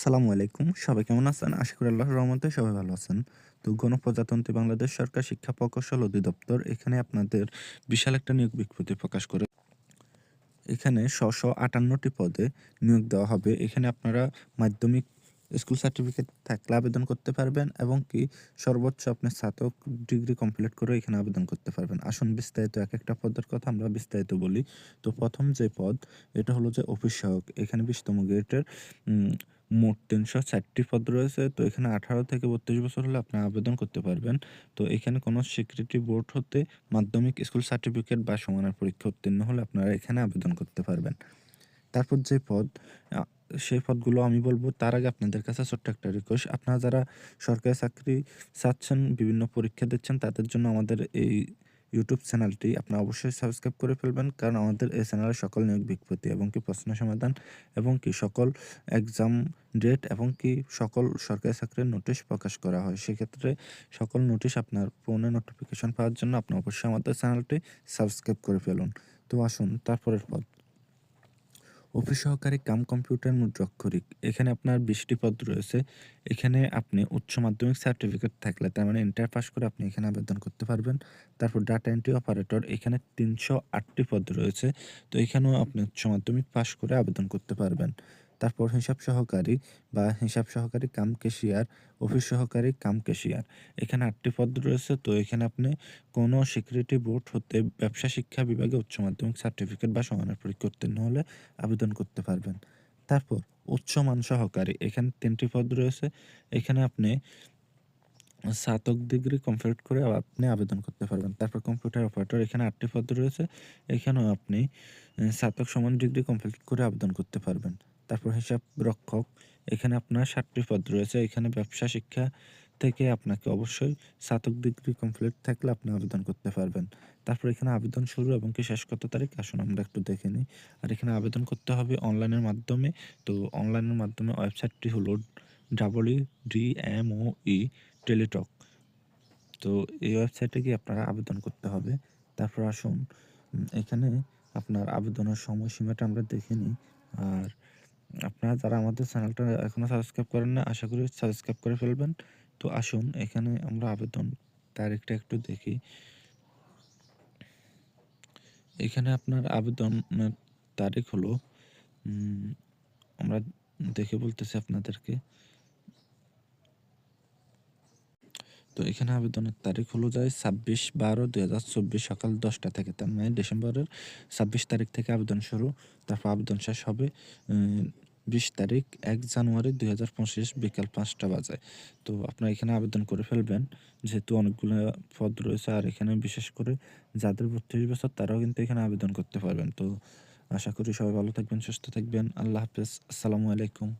আসসালামু আলাইকুম। সবাই কেমন আছেন? আশা করি আল্লাহর রহমতে সবাই ভালো আছেন। তো গণপ্রজাতন্ত্রী বাংলাদেশ সরকার শিক্ষা প্রকৌশল অধিদপ্তর এখানে আপনাদের বিশাল একটা নিয়োগ বিজ্ঞপ্তি প্রকাশ করে। এখানে ছশো আটান্নটি পদে নিয়োগ দেওয়া হবে। এখানে আপনারা মাধ্যমিক স্কুল সার্টিফিকেট থাকলে আবেদন করতে পারবেন এবং কি সর্বোচ্চ আপনি স্নাতক ডিগ্রি কমপ্লিট করে এখানে আবেদন করতে পারবেন। আসুন বিস্তারিত এক একটা পদের কথা আমরা বিস্তারিত বলি। তো প্রথম যে পদ, এটা হলো যে অফিস সহায়ক। এখানে বিশতম গ্রেডের মোট তিনশো ষাটটি পদ রয়েছে। তো এখানে আঠারো থেকে বত্রিশ বছর হলে আপনি আবেদন করতে পারবেন। তো এখানে কোনো স্বীকৃতি বোর্ড হতে মাধ্যমিক স্কুল সার্টিফিকেট বা সমানের পরীক্ষা উত্তীর্ণ হলে আপনারা এখানে আবেদন করতে পারবেন। তারপর যে পদ সেই পদগুলো আমি বলব, তার আগে আপনাদের কাছে ছোট্ট একটা রিকোয়েস্ট আপনারা যারা সরকারি চাকরি চাচ্ছেন, বিভিন্ন পরীক্ষা দিচ্ছেন, তাদের জন্য আমাদের এই ইউটিউব চ্যানেলটি আপনি অবশ্যই সাবস্ক্রাইব করে ফেলবেন, কারণ আমাদের এই চ্যানেলে সকল নিয়োগ বিজ্ঞপ্তি এবং কি প্রশ্ন সমাধান এবং কি সকল এক্সাম ডেট এবং কি সকল সরকারি চাকরির নোটিশ প্রকাশ করা হয়, সেক্ষেত্রে সকল নোটিশ আপনার ফোনে নোটিফিকেশন পাওয়ার জন্য আপনি অবশ্যই আমাদের চ্যানেলটি সাবস্ক্রাইব করে ফেলুন। তো আসুন, তারপরের পদ। অফিস সহকারে কাম কম্পিউটার মুদ্রাক্ষরিক এখানে আপনার বিশটি পদ রয়েছে। এখানে আপনি উচ্চ মাধ্যমিক সার্টিফিকেট থাকলে তার মানে ইন্টার পাস করে আপনি এখানে আবেদন করতে পারবেন। তারপর ডাটা এন্ট্রি অপারেটর এখানে তিনশো আটটি পদ রয়েছে। তো এখানেও আপনি উচ্চ মাধ্যমিক পাস করে আবেদন করতে পারবেন। তারপর হিসাব সহকারী বা হিসাব সহকারী কাম কেশিয়ার অফিস সহকারী কাম কেশিয়ার এখানে আটটি পদ রয়েছে, তো এখানে আপনি কোনো সিকিউরিটি বোর্ড হতে ব্যবসা শিক্ষা বিভাগে উচ্চ মাধ্যমিক সার্টিফিকেট বা সমানের পরীক্ষা উত্তীর্ণ হলে আবেদন করতে পারবেন। তারপর উচ্চমান সহকারী, এখানে তিনটি পদ রয়েছে। এখানে আপনি স্নাতক ডিগ্রি কমপ্লিট করে আপনি আবেদন করতে পারবেন। তারপর কম্পিউটার অপারেটর এখানে আটটি পদ রয়েছে। এখানেও আপনি স্নাতক সমান ডিগ্রি কমপ্লিট করে আবেদন করতে পারবেন। তারপর হিসাব রক্ষক। এখানে আপনার ষাটটি পদ রয়েছে। এখানে ব্যবসা, শিক্ষা থেকে আপনাকে অবশ্যই স্নাতক ডিগ্রি কমপ্লিট থাকলে আপনি আবেদন করতে পারবেন। তারপর এখানে আবেদন শুরু এবং কি শেষ কত তারিখ? আসুন আমরা একটু দেখে নিই। আর এখানে আবেদন করতে হবে অনলাইনের মাধ্যমে। তো অনলাইনের মাধ্যমে ওয়েবসাইটটি হলো double D M O E Teletalk. তো এই ওয়েবসাইটে গিয়ে আপনারা আবেদন করতে হবে। তারপর আসুন। এখানে আপনার আবেদনের সময়সীমাটা আমরা দেখে নিই। আর আপনারা যারা আমাদের চ্যানেলটা এখনও সাবস্ক্রাইব করেন না, আশা করি সাবস্ক্রাইব করে ফেলবেন। তো আসুন, এখানে আমরা আবেদন তারিখটা একটু দেখি। এখানে আপনার আবেদনের তারিখ হলো আমরা দেখে বলতেছি আপনাদেরকে। তো এখানে আবেদনের তারিখ হলো যায় ছাব্বিশ বারো দুই হাজার চব্বিশ সকাল দশটা থেকে, তার মানে ডিসেম্বরের ছাব্বিশ তারিখ থেকে আবেদন শুরু, তারপর আবেদন শেষ হবে বিশ তারিখ এক জানুয়ারি দুই হাজার পঁচিশ বিকাল পাঁচটা বাজে। তো আপনারা এখানে আবেদন করে ফেলবেন, যেহেতু অনেকগুলো পদ রয়েছে, আর এখানে বিশেষ করে যাদের বত্রিশ বছর তারাও কিন্তু এখানে আবেদন করতে পারবেন। তো আশা করি সবাই ভালো থাকবেন, সুস্থ থাকবেন, আল্লাহ হাফেজ, আসসালামু আলাইকুম।